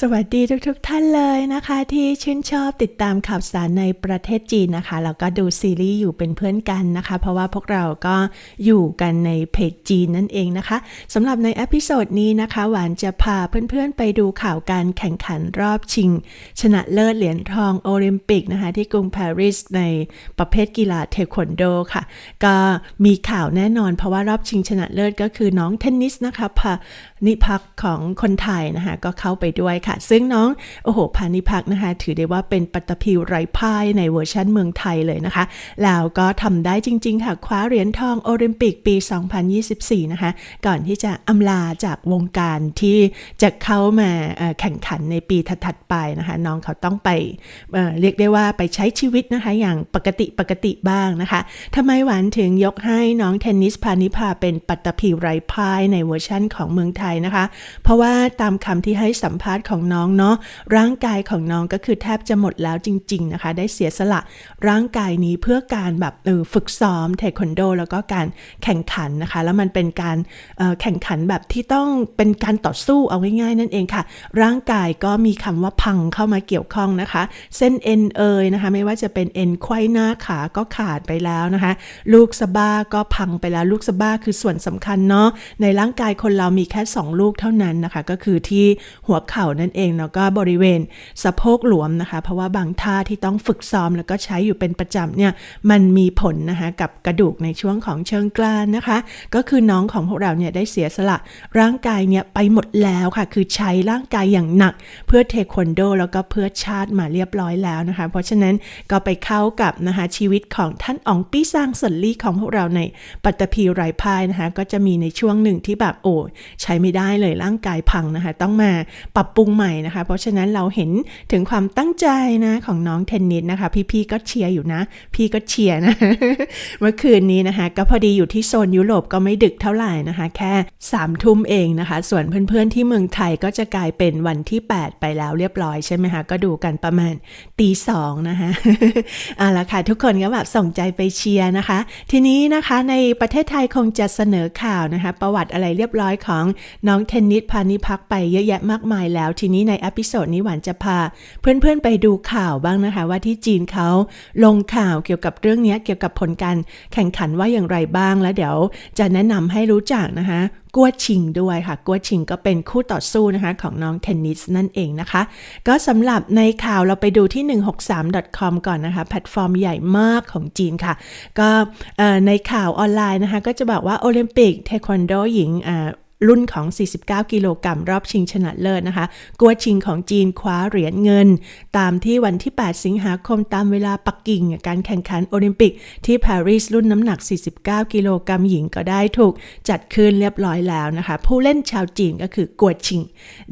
สวัสดีทุกๆทท่านเลยนะคะ ที่ชื่นชอบติดตามข่าวสารในประเทศจีนนะคะแล้วก็ดูซีรีส์อยู่เป็นเพื่อนกันนะคะ เพราะว่าพวกเราก็อยู่กันในเพจจีนนั่นเองนะคะสำหรับในอพิโซดนี้นะคะ หวานจะพาเพื่อนๆไปดูข่าวการแข่งขันรอบชิง ชนะเลิศเหรียญทองโอลิมปิกนะคะ ที่กรุงปารีสในประเภทกีฬาเทควันโดค่ะ ก็มีข่าวแน่นอน เพราะว่ารอบชิงชนะเลิศก็คือน้องเทนนิสนะคะพานิพักของคนไทยนะคะก็เข้าไปด้วยค่ะ ซึ่งน้องโอ้โหพานิพักนะคะ ถือได้ว่าเป็นปัตตภีไร้พ่ายในเวอร์ชันเมืองไทยเลยนะคะ แล้วก็ทำได้จริง ๆ ค่ะ คว้าเหรียญทองโอลิมปิกปี 2024 นะคะ ก่อนที่จะอำลาจากวงการที่จะเข้ามาแข่งขันในปีถัดๆไปนะคะ น้องเขาต้องไปเเรียกได้ว่าไปใช้ชีวิตนะคะ อย่างปกติปกติบ้างนะคะทำไมหวานถึงยกให้น้องเทนนิสพานิพาเป็นปัตตภีไร้พ่ายในเวอร์ชันของเมืองไทยนะคะ เพราะว่าตามคำที่ให้สัมภาษณ์ของน้องเนาะร่างกายของน้องก็คือแทบจะหมดแล้วจริง ๆนะคะ ได้เสียสละร่างกายนี้เพื่อการแบบเออฝึกซ้อมเทควันโด แล้วก็การแข่งขันนะคะ แล้วมันเป็นการแข่งขันแบบที่ต้องเป็นการต่อสู้เอาง่ายๆ นั่นเองค่ะ ร่างกายก็มีคำว่าพังเข้ามาเกี่ยวข้องนะคะ เส้นเอ็นเอยนะคะ ไม่ว่าจะเป็นเอ็นไขว้หน้าขาก็ขาดไปแล้วนะคะ ลูกสะบ้าก็พังไปแล้วลูกสะบ้าคือส่วนสำคัญเนาะในร่างกายคนเรามีแค่ 2 ลูกเท่านั้นนะคะ ก็คือที่หัวเข่านั่นเองแล้วก็บริเวณสะโพกหลวมนะคะ เพราะว่าบางท่าที่ต้องฝึกซ้อมแล้วก็ใช้อยู่เป็นประจำเนี่ยมันมีผลนะคะกับกระดูกในช่วงของเชิงกรานนะคะ ก็คือน้องของพวกเราเนี่ยได้เสียสละร่างกายเนี่ยไปหมดแล้วค่ะ คือใช้ร่างกายอย่างหนัก เพื่อเทควันโด แล้วก็เพื่อชาติมาเรียบร้อยแล้วนะคะ เพราะฉะนั้นก็ไปเข้ากับนะคะชีวิตของท่านอ๋องปี้สร้างสนลี่ของพวกเราในปัตตภีไรพายนะคะ ก็จะมีในช่วงหนึ่งที่แบบโอ้ใช้ไม่ได้เลยร่างกายพังนะคะ ต้องมาปรับปรุงใหม่นะคะ เพราะฉะนั้นเราเห็นถึงความตั้งใจนะของน้องเทนนิสนะคะ พี่ๆก็เชียร์อยู่นะ พี่ก็เชียร์นะ เมื่อคืนนี้นะคะ ก็พอดีอยู่ที่โซนยุโรปก็ไม่ดึกเท่าไหร่นะคะ แค่สามทุ่มเองนะคะ ส่วนเพื่อนๆที่เมืองไทยก็จะกลายเป็นวันที่ 8 ไปแล้วเรียบร้อยใช่ไหมคะ ก็ดูกันประมาณตีสองนะคะเอาละค่ะทุกคนก็แบบส่งใจไปเชียร์นะคะ ทีนี้นะคะในประเทศไทยคงจะเสนอข่าวนะคะ ประวัติอะไรเรียบร้อยของน้องเทนนิสพานิพักไปเยอะแยะมากมายแล้วทีนี้ในอพิโซดนี้หวานจะพา เพื่อนๆไปดูข่าวบ้างนะคะ ว่าที่จีนเขาลงข่าวเกี่ยวกับเรื่องนี้เกี่ยวกับผลการแข่งขันว่าอย่างไรบ้างแล้วเดี๋ยวจะแนะนำให้รู้จักนะคะกัวชิงด้วยค่ะกัวชิงก็เป็นคู่ต่อสู้นะคะของน้องเทนนิสนั่นเองนะคะ ก็สำหรับในข่าวเราไปดูที่ 163.com ก่อนนะคะ แพลตฟอร์มใหญ่มากของจีนค่ะ ก็ในข่าวออนไลน์นะคะ ก็จะบอกว่าโอลิมปิกเทควันโดหญิง รุ่นของ 49 กิโลกรัมรอบชิงชนะเลิศนะคะ กัวชิงของจีนคว้าเหรียญเงิน ตามที่วันที่ 8 สิงหาคมตามเวลาปักกิ่ง การแข่งขันโอลิมปิกที่ปารีสรุ่นน้ำหนัก 49 กิโลกรัมหญิงก็ได้ถูกจัดขึ้นเรียบร้อยแล้วนะคะ ผู้เล่นชาวจีนก็คือกัวชิง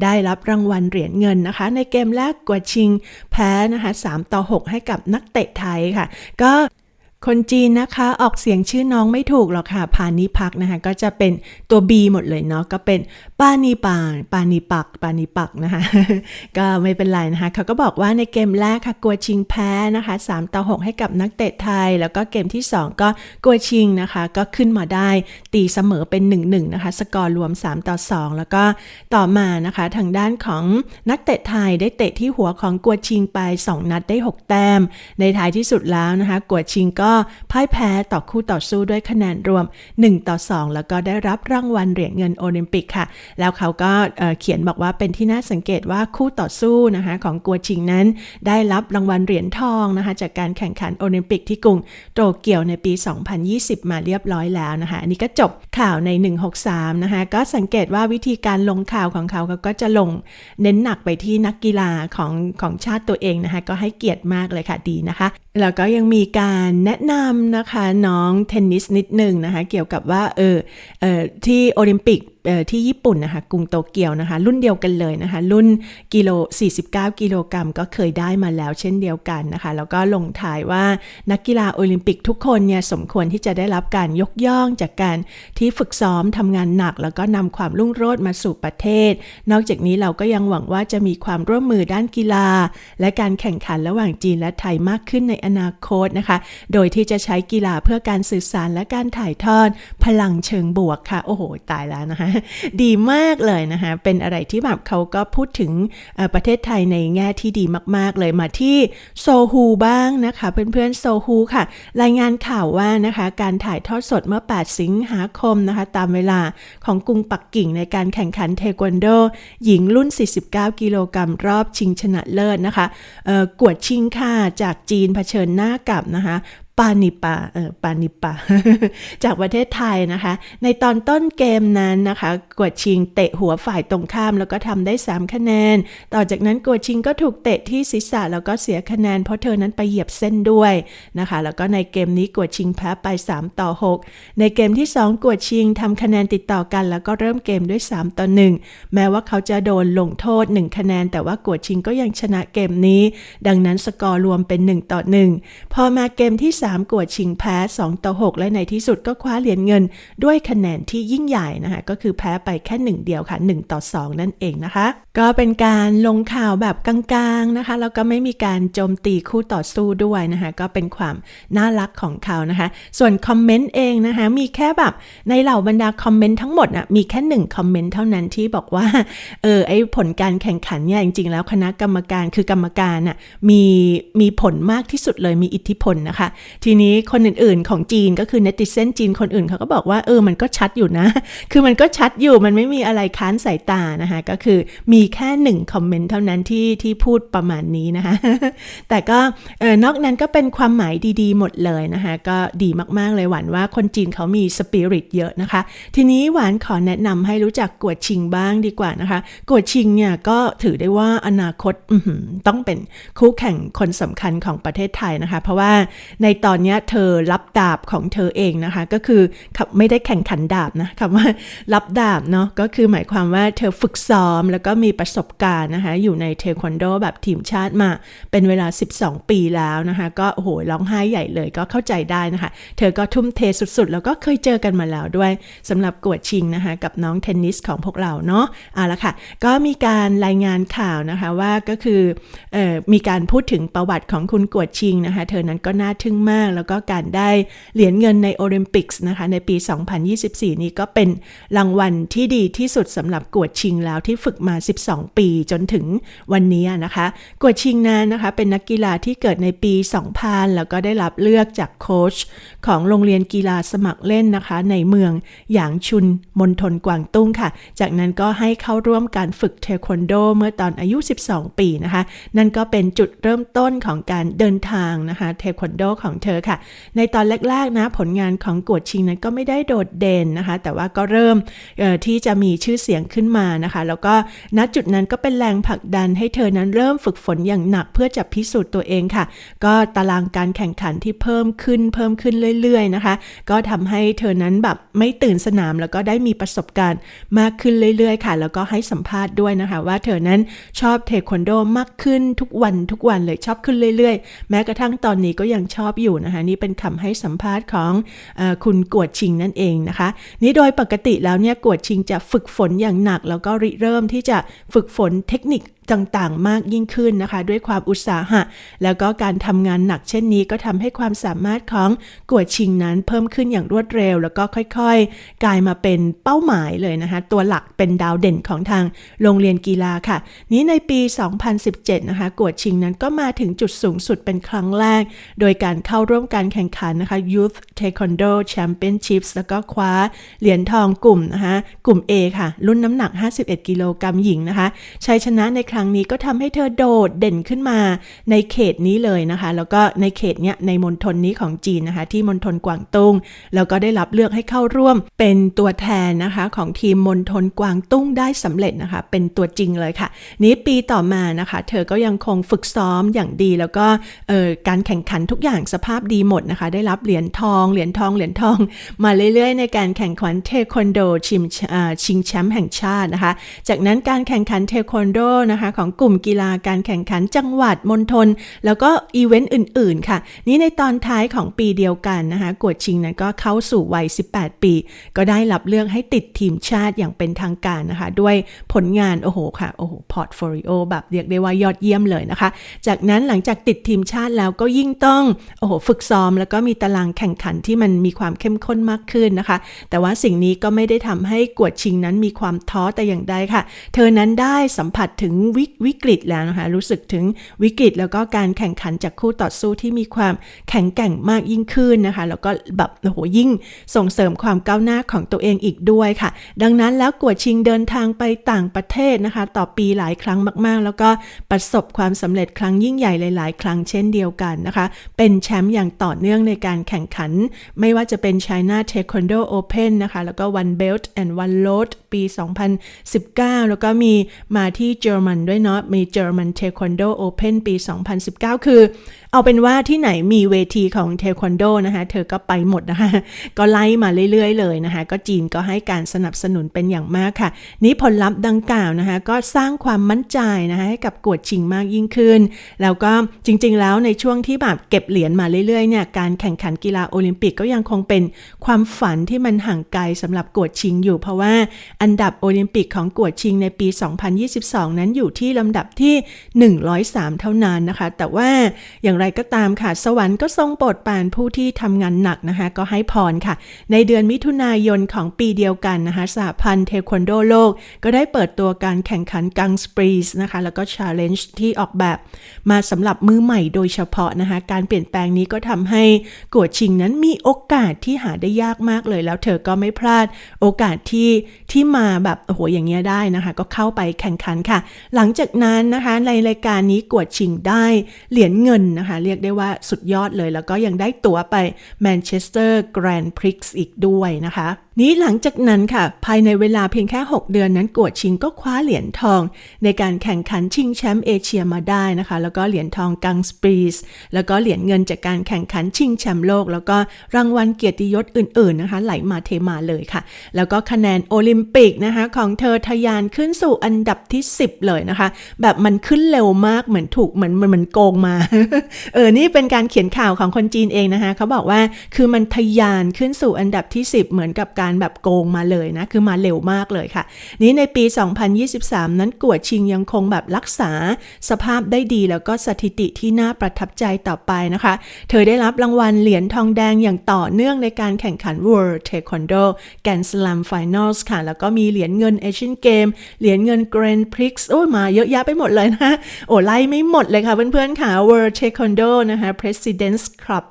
ได้รับรางวัลเหรียญเงินนะคะ ในเกมแรกกัวชิง แพ้นะคะ 3 ต่อ 6 ให้กับนักเตะไทยค่ะ ก็ คนจีนนะคะออกเสียงชื่อน้องไม่ถูกหรอกค่ะ พานิพักนะคะก็จะเป็นตัว B หมดเลยเนาะก็เป็นปานีปานปานีปักปานีปักนะคะ ก็ไม่เป็นไรนะคะเขาก็บอกว่าในเกมแรกค่ะกัวชิงแพ้นะคะ 3 ต่อ 6 ให้กับนักเตะไทย แล้วก็เกมที่ 2 ก็กัวชิงนะคะ ก็ขึ้นมาได้ตีเสมอเป็น 1-1 นะคะ สกอร์รวม 3 ต่อ 2 แล้วก็ต่อมานะคะทางด้านของนักเตะไทยได้เตะที่หัวของกัวชิงไป 2 นัดได้ 6 แต้ม ในท้ายที่สุดแล้วนะคะกัวชิงก็พ่ายแพ้ต่อคู่ต่อสู้ด้วยคะแนนรวม 1 ต่อ 2 แล้วก็ได้รับรางวัลเหรียญเงินโอลิมปิกค่ะ แล้วเขาก็เขียนบอกว่าเป็นที่น่าสังเกตว่าคู่ต่อสู้นะคะของกัวชิงนั้น ได้รับรางวัลเหรียญทองนะคะจากการแข่งขันโอลิมปิกที่กรุงโตเกียวในปี 2020 มาเรียบร้อยแล้วนะคะอันนี้ก็จบข่าวใน 163 นะคะก็สังเกตว่าวิธีการลงข่าวของเขาเขาก็จะลงเน้นหนักไปที่นักกีฬาของของชาติตัวเองนะคะก็ให้เกียรติมากเลยค่ะดีนะคะ แล้วก็ยังมีการแนะนำนะคะน้องเทนนิสนิดหนึ่งนะคะ เกี่ยวกับว่าเออเออที่โอลิมปิก ที่ญี่ปุ่นนะคะกรุงโตเกียวนะคะ รุ่นเดียวกันเลยนะคะ รุ่นกิโล 49 กิโลกรัมก็เคยได้มาแล้วเช่นเดียวกันนะคะ แล้วก็ลงท้ายว่านักกีฬาโอลิมปิกทุกคนเนี่ยสมควรที่จะได้รับการยกย่องจากการที่ฝึกซ้อมทำงานหนัก แล้วก็นำความรุ่งโรจน์มาสู่ประเทศ นอกจากนี้เราก็ยังหวังว่าจะมีความร่วมมือด้านกีฬา และการแข่งขันระหว่างจีนและไทยมากขึ้นในอนาคตนะคะ โดยที่จะใช้กีฬาเพื่อการสื่อสารและการถ่ายทอด พลังเชิงบวกค่ะ โอ้โห ตายแล้วนะคะดีมากเลยนะคะ เป็นอะไรที่แบบเขาก็พูดถึงประเทศไทยในแง่ที่ดีมาก ๆ เลยมาที่โซฮูบ้างนะคะ เพื่อนๆโซฮูค่ะ รายงานข่าวว่านะคะการถ่ายทอดสดเมื่อ 8 สิงหาคมนะคะ ตามเวลาของกรุงปักกิ่งในการแข่งขันเทควันโด หญิงรุ่น 49 กิโลกรัมรอบชิงชนะเลิศนะคะกวดชิงค่ะจากจีนเผชิญหน้ากับนะคะ ปานิปาเออปานิปา จากประเทศไทยนะคะ ในตอนต้นเกมนั้นนะคะ กวดชิงเตะหัวฝ่ายตรงข้ามแล้วก็ทำได้ 3 คะแนน ต่อจากนั้นกวดชิงก็ถูกเตะที่ศีรษะแล้วก็เสียคะแนน เพราะเธอนั้นไปเหยียบเส้นด้วยนะคะ แล้วก็ในเกมนี้กวดชิงแพ้ไป 3 ต่อ 6 ในเกมที่ 2 กวดชิงทำคะแนนติดต่อกันแล้วก็เริ่มเกมด้วย 3 ต่อ 1 แม้ว่าเขาจะโดนลงโทษ 1 คะแนน แต่ว่ากวดชิงก็ยังชนะเกมนี้ ดังนั้นสกอร์รวมเป็น 1 ต่อ 1 พอมาเกมที่3 กวดชิงแพ้ 2 ต่อ 6 และในที่สุดก็คว้าเหรียญเงิน ด้วยคะแนนที่ยิ่งใหญ่นะคะ ก็คือแพ้ไปแค่ 1 เดียวค่ะ 1 ต่อ 2 นั่นเองนะคะ ก็เป็นการลงข่าวแบบกลางๆนะคะ แล้วก็ไม่มีการโจมตีคู่ต่อสู้ด้วยนะคะ ก็เป็นความน่ารักของเขานะคะ ส่วนคอมเมนต์เองนะคะ มีแค่แบบในเหล่าบรรดาคอมเมนต์ทั้งหมดนะมีแค่หนึ่งคอมเมนต์เท่านั้นที่บอกว่าเออไอผลการแข่งขันเนี่ยจริง ๆ แล้วคณะกรรมการคือกรรมการน่ะมีมีผลมากที่สุดเลยมีอิทธิพลนะคะทีนี้คนอื่นๆของจีนก็คือเนติเซนจีนคนอื่นเขาก็บอกว่าเออมันก็ชัดอยู่นะ คือมันก็ชัดอยู่มันไม่มีอะไรค้านสายตานะคะก็คือมีแค่หนึ่งคอมเมนต์เท่านั้นที่ที่พูดประมาณนี้นะคะแต่ก็เออนอกนั้นก็เป็นความหมายดีๆ หมดเลยนะคะก็ดีมากๆเลยหวานว่าคนจีนเขามีสปิริตเยอะนะคะ ทีนี้หวานขอแนะนำให้รู้จักกวดชิงบ้างดีกว่านะคะกวดชิงเนี่ยก็ถือได้ว่าอนาคตต้องเป็นคู่แข่งคนสำคัญของประเทศไทยนะคะ เพราะว่าในตอนนี้เธอรับดาบของเธอเองนะคะ ก็คือไม่ได้แข่งขันดาบนะคำว่ารับดาบเนาะก็คือหมายความว่าเธอฝึกซ้อมแล้วก็มีประสบการณ์นะคะ อยู่ในเทควันโดแบบทีมชาติมา เป็นเวลา 12 ปีแล้วนะคะ ก็โอ้โหร้องไห้ใหญ่เลยก็เข้าใจได้นะคะ เธอก็ทุ่มเทสุดๆ แล้วก็เคยเจอกันมาแล้วด้วยสำหรับกวดชิงนะคะ กับน้องเทนนิสของพวกเราเนาะเอาละค่ะ ก็มีการรายงานข่าวนะคะว่าก็คือออมีการพูดถึงประวัติของคุณกวดชิงนะคะ เธอนั้นก็น่าทึ่งมากแล้วก็การได้เหรียญเงินในโอลิมปิกส์นะคะในปี 2024 นี้ก็เป็นรางวัลที่ดีที่สุดสำหรับกวดชิงแล้วที่ฝึกมา 12 ปีจนถึงวันนี้นะคะ กวดชิงนั้นนะคะเป็นนักกีฬาที่เกิดในปี 2000 แล้วก็ได้รับเลือกจากโค้ชของโรงเรียนกีฬาสมัครเล่นนะคะ ในเมืองหยางชุนมณฑลกวางตุ้งค่ะ จากนั้นก็ให้เข้าร่วมการฝึกเทควันโดเมื่อตอนอายุ 12 ปีนะคะ นั่นก็เป็นจุดเริ่มต้นของการเดินทางนะคะ เทควันโดของเธอค่ะ ในตอนแรกๆนะผลงานของกวดชิงนั้นก็ไม่ได้โดดเด่นนะคะ แต่ว่าก็เริ่มที่จะมีชื่อเสียงขึ้นมานะคะ แล้วก็ณจุดนั้นก็เป็นแรงผลักดันให้เธอนั้นเริ่มฝึกฝนอย่างหนักเพื่อจะพิสูจน์ตัวเองค่ะ ก็ตารางการแข่งขันที่เพิ่มขึ้นเพิ่มขึ้นเรื่อยๆนะคะ ก็ทำให้เธอนั้นแบบไม่ตื่นสนามแล้วก็ได้มีประสบการณ์มากขึ้นเรื่อยๆ ค่ะ แล้วก็ให้สัมภาษณ์ด้วยนะคะ ว่าเธอนั้นชอบเทควันโดมากขึ้นทุกวันทุกวันเลยชอบขึ้นเรื่อยๆ แม้กระทั่งตอนนี้ก็ยังชอบอยู่นะคะนี่เป็นคำให้สัมภาษณ์ของอคุณกวดชิงนั่นเองนะคะนี่โดยปกติแล้วเนี่ยกวดชิงจะฝึกฝนอย่างหนัก แล้วก็ริเริ่มที่จะฝึกฝนเทคนิคต่างๆ มากยิ่งขึ้นนะคะ ด้วยความอุตสาหะ แล้วก็การทำงานหนักเช่นนี้ก็ทำให้ความสามารถของกวดชิงนั้นเพิ่มขึ้นอย่างรวดเร็ว แล้วก็ค่อยๆ กลายมาเป็นเป้าหมายเลยนะคะ ตัวหลักเป็นดาวเด่นของทางโรงเรียนกีฬาค่ะ นี้ในปี 2017 นะคะกวดชิงนั้นก็มาถึงจุดสูงสุดเป็นครั้งแรก โดยการเข้า้าร่วมการแข่งขันนะคะ Youth Taekwondo Championships แล้วก็คว้าเหรียญทองกลุ่มนะคะกลุ่ม A ค่ะ รุ่นน้ำหนัก 51 กิโลกรัมหญิงนะคะชัยชนะในครั้งนี้ก็ทำให้เธอโดดเด่นขึ้นมาในเขตนี้เลยนะคะ แล้วก็ในเขตเนี้ยในมณฑลนี้ของจีนนะคะ ที่มณฑลกวางตุ้งแล้วก็ได้รับเลือกให้เข้าร่วมเป็นตัวแทนนะคะของทีมมณฑลกวางตุ้งได้สำเร็จนะคะ เป็นตัวจริงเลยค่ะ นี้ปีต่อมานะคะ เธอก็ยังคงฝึกซ้อมอย่างดีแล้วก็เอ่อการแข่งขันทุกอย่างสภาพดีหมดนะคะ ได้รับเหรียญทอง เหรียญทอง เหรียญทอง มาเรื่อยๆ ในการแข่งขันเทควันโดชิมชิงแชมป์แห่งชาตินะคะ จากนั้นการแข่งขันเทควันโดนะคะของกลุ่มกีฬาการแข่งขันจังหวัดมณฑลแล้วก็อีเวนต์อื่นๆ ค่ะ นี้ในตอนท้ายของปีเดียวกันนะคะกวดชิงนั้นก็เข้าสู่วัย 18 ปี ก็ได้รับเลือกให้ติดทีมชาติอย่างเป็นทางการนะคะ ด้วยผลงาน โอ้โหค่ะ โอ้โหพอร์ตโฟลิโอแบบเรียกได้ว่ายอดเยี่ยมเลยนะคะ จากนั้นหลังจากติดทีมชาติแล้วก็ยิ่งต้อง โอ้โหฝึกซ้อม แล้วก็มีตารางแข่งขันที่มันมีความเข้มข้นมากขึ้นนะคะ แต่ว่าสิ่งนี้ก็ไม่ได้ทำให้กวดชิงนั้นมีความท้อแต่อย่างใดค่ะ เธอนั้นได้สัมผัสถึงวิวิกฤตแล้วนะคะ รู้สึกถึงวิกฤตแล้วก็การแข่งขันจากคู่ต่อสู้ที่มีความแข็งแกร่งมากยิ่งขึ้นนะคะ แล้วก็แบบโอ้โหยิ่งส่งเสริมความก้าวหน้าของตัวเองอีกด้วยค่ะ ดังนั้นแล้วกวดชิงเดินทางไปต่างประเทศนะคะ ต่อปีหลายครั้งมาก ๆ แล้วก็ประสบความสำเร็จครั้งยิ่งใหญ่หลาย ๆ ครั้งเช่นเดียวกันนะคะ เป็นแชมป์อย่างต่อเนื่องในการแข่งขัน ไม่ว่าจะเป็น China Taekwondo Open นะคะ แล้วก็ One Belt and One Load ปี 2019 แล้วก็มีมาที่เยอรมันด้วยเนาะมี German Taekwondo Open ปี 2019 คือ เอาเป็นว่าที่ไหนมีเวทีของเทควันโดนะคะ เธอก็ไปหมดนะคะ ก็ไล่มาเรื่อยๆ เลยนะคะ ก็จีนก็ให้การสนับสนุนเป็นอย่างมากค่ะ นี้ผลลัพธ์ดังกล่าวนะคะ ก็สร้างความมั่นใจนะคะให้กับกวดชิงมากยิ่งขึ้น แล้วก็จริงๆ แล้วในช่วงที่แบบเก็บเหรียญมาเรื่อยๆ เนี่ย การแข่งขันกีฬาโอลิมปิกก็ยังคงเป็นความฝันที่มันห่างไกลสำหรับกวดชิงอยู่ เพราะว่าอันดับโอลิมปิกของกวดชิงในปี 2022 นั้นอยู่ที่ลำดับที่ 103 เท่านั้นนะคะ แต่ว่าอย่างไรก็ตามค่ะ สวรรค์ก็ทรงโปรดปรานผู้ที่ทำงานหนักนะคะ ก็ให้พรค่ะ ในเดือนมิถุนายนของปีเดียวกันนะคะสหพันธ์เทควันโดโลก ก็ได้เปิดตัวการแข่งขันกังสปรีสนะคะ แล้วก็ชาเลนจ์ที่ออกแบบ มาสำหรับมือใหม่โดยเฉพาะนะคะ การเปลี่ยนแปลงนี้ก็ทำให้กวดชิงนั้นมีโอกาสที่หาได้ยากมากเลย แล้วเธอก็ไม่พลาดโอกาสที่ที่มาแบบโอ้โหอย่างเงี้ยได้นะคะ ก็เข้าไปแข่งขันค่ะ หลังจากนั้นนะคะในรายการนี้กวดชิงได้เหรียญเงินนะคะเรียกได้ว่าสุดยอดเลย แล้วก็ยังได้ตั๋วไปแมนเชสเตอร์แกรนด์พริกซ์อีกด้วยนะคะ นี้หลังจากนั้นค่ะ ภายในเวลาเพียงแค่ 6 เดือนนั้นกวดชิงก็คว้าเหรียญทอง ในการแข่งขันชิงแชมป์เอเชียมาได้นะคะ แล้วก็เหรียญทองกังสปรีสแล้วก็เหรียญเงินจากการแข่งขันชิงแชมป์โลก แล้วก็รางวัลเกียรติยศอื่น ๆนะคะ ไหลมาเทมาเลยค่ะ แล้วก็คะแนนโอลิมปิกนะคะของเธอทะยานขึ้นสู่อันดับที่ 10 เลยนะคะ แบบมันขึ้นเร็วมากเหมือนถูกเหมือนมันมันโกงมาเออ นี่เป็นการเขียนข่าวของคนจีนเองนะคะเขาบอกว่าคือมันทะยานขึ้นสู่อันดับที่ 10 เหมือนกับการแบบโกงมาเลยนะ คือมาเร็วมากเลยค่ะ นี้ในปี 2023 นั้นกวดชิงยังคงแบบรักษาสภาพได้ดีแล้วก็สถิติที่น่าประทับใจต่อไปนะคะ เธอได้รับรางวัลเหรียญทองแดงอย่างต่อเนื่องในการแข่งขัน World Taekwondo Grand Slam Finals ค่ะ แล้วก็มีเหรียญเงิน Asian Game เหรียญเงิน Grand Prix โอ้ยมาเยอะแยะไปหมดเลยนะ โอ้ไล่ไม่หมดเลยค่ะเพื่อนๆค่ะ World Taekwondo นะคะ President's Club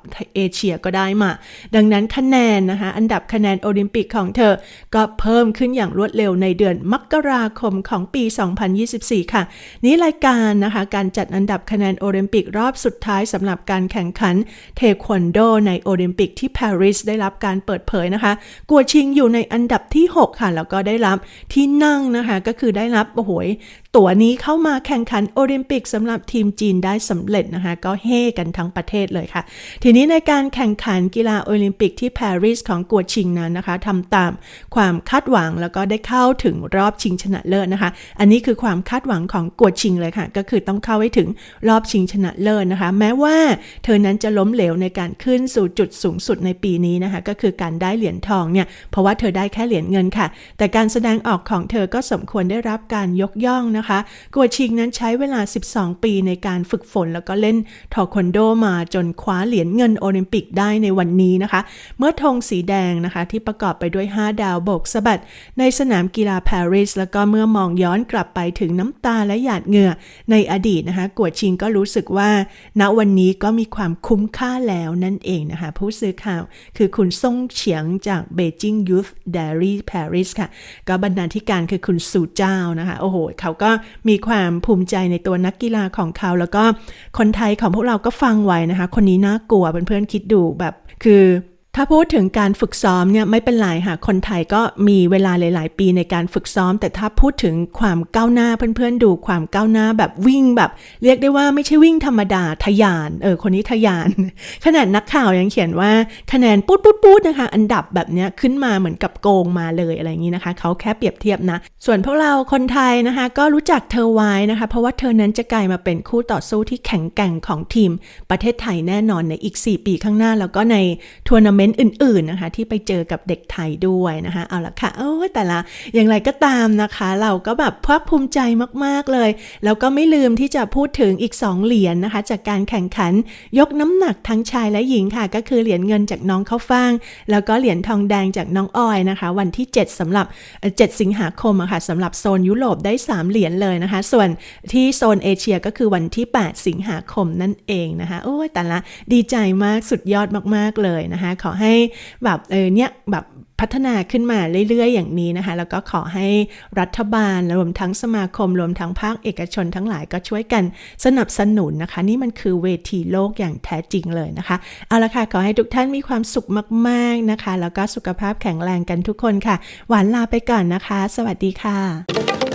Asia ก็ได้มา ดังนั้นคะแนนนะคะอันดับคะแนนโอลิมปิกของเธอ ก็เพิ่มขึ้นอย่างรวดเร็วในเดือนมกราคมของปี 2024 ค่ะ นี้รายการนะคะการจัดอันดับคะแนนโอลิมปิกรอบสุดท้ายสำหรับการแข่งขันเทควันโดในโอลิมปิกที่ปารีสได้รับการเปิดเผยนะคะ กัวชิงอยู่ในอันดับที่ 6 ค่ะ แล้วก็ได้รับที่นั่งนะคะ ก็คือได้รับโอ้โห ตั๋วนี้เข้ามาแข่งขันโอลิมปิกสำหรับทีมจีนได้สำเร็จนะคะ ก็เฮกันทั้งประเทศเลยค่ะ ทีนี้ในการแข่งขันกีฬาโอลิมปิกที่ปารีสของกัวชิงนั้นนะคะทำตามความคาดหวังแล้วก็ได้เข้าถึงรอบชิงชนะเลิศนะคะ อันนี้คือความคาดหวังของกัวชิงเลยค่ะ ก็คือต้องเข้าให้ถึงรอบชิงชนะเลิศนะคะ แม้ว่าเธอนั้นจะล้มเหลวในการขึ้นสู่จุดสูงสุดในปีนี้นะคะ ก็คือการได้เหรียญทองเนี่ยเพราะว่าเธอได้แค่เหรียญเงินค่ะ แต่การแสดงออกของเธอก็สมควรได้รับการยกย่องนะคะกัวชิงนั้นใช้เวลา 12 ปีในการฝึกฝน แล้วก็เล่นทอควันโดมาจนคว้าเหรียญเงินโอลิมปิกได้ในวันนี้นะคะ เมื่อธงสีแดงนะคะที่ประกอบไปด้วย 5 ดาวโบกสะบัดในสนามกีฬาปารีสแล้วก็เมื่อมองย้อนกลับไปถึงน้ำตาและหยาดเหงื่อในอดีตนะคะกัวชิงก็รู้สึกว่า ณวันนี้ก็มีความคุ้มค่าแล้วนั่นเองนะคะ ผู้สื่อข่าวคือคุณซ่งเฉียงจาก Beijing Youth Diary Paris ค่ะ ก็บรรณาธิการคือคุณสุเจ้านะคะ โอ้โห เขาก็มีความภูมิใจในตัวนักกีฬาของเขา แล้วก็คนไทยของพวกเราก็ฟังไว้นะคะ คนนี้น่ากลัวเพื่อนๆคิดดูแบบ คือ ถ้าพูดถึงการฝึกซ้อมเนี่ยไม่เป็นไรค่ะ คนไทยก็มีเวลาหลาย ๆ ปีในการฝึกซ้อม แต่ถ้าพูดถึงความก้าวหน้าเพื่อน ๆ ดูความก้าวหน้าแบบวิ่งแบบ เรียกได้ว่าไม่ใช่วิ่งธรรมดาทะยานเออคนนี้ทะยาน ขนาดนักข่าวยังเขียนว่าคะแนนปุ๊ดปุ๊ดปุ๊ดนะคะ อันดับแบบเนี้ยขึ้นมาเหมือนกับโกงมาเลยอะไรอย่างนี้นะคะเขาแค่เปรียบเทียบนะ ส่วนพวกเราคนไทยนะคะ ก็รู้จักเธอไว้นะคะ เพราะว่าเธอนั้นจะกลายมาเป็นคู่ต่อสู้ที่แข็งแกร่งของทีม ประเทศไทยแน่นอนในอีก 4 ปีข้างหน้าแล้วก็ในทัวร์นาเมนต์อื่นๆนะคะที่ไปเจอกับเด็กไทยด้วยนะคะเอาละค่ะโอ้แต่ละอย่างไรก็ตามนะคะ เราก็แบบภาคภูมิใจมากๆเลย แล้วก็ไม่ลืมที่จะพูดถึงอีก 2 เหรียญนะคะ จากการแข่งขันยกน้ำหนักทั้งชายและหญิงค่ะ ก็คือเหรียญเงินจากน้องข้าวฟ่าง แล้วก็เหรียญทองแดงจากน้องออยนะคะ วันที่ 7สำหรับเอ่อ7สิงหาคมอะค่ะสำหรับโซนยุโรปได้ 3 เหรียญเลยนะคะ ส่วนที่โซนเอเชียก็คือวันที่ 8 สิงหาคมนั่นเองนะคะโอ้แต่ละดีใจมากสุดยอดมากๆเลยนะคะขอให้แบบเออเนี่ยแบบพัฒนาขึ้นมาเรื่อยๆ อย่างนี้นะคะ แล้วก็ขอให้รัฐบาลรวมทั้งสมาคม รวมทั้งภาคเอกชนทั้งหลายก็ช่วยกันสนับสนุนนะคะ นี่มันคือเวทีโลกอย่างแท้จริงเลยนะคะ เอาละค่ะ ขอให้ทุกท่านมีความสุขมากๆนะคะ แล้วก็สุขภาพแข็งแรงกันทุกคนค่ะ หวานลาไปก่อนนะคะ สวัสดีค่ะ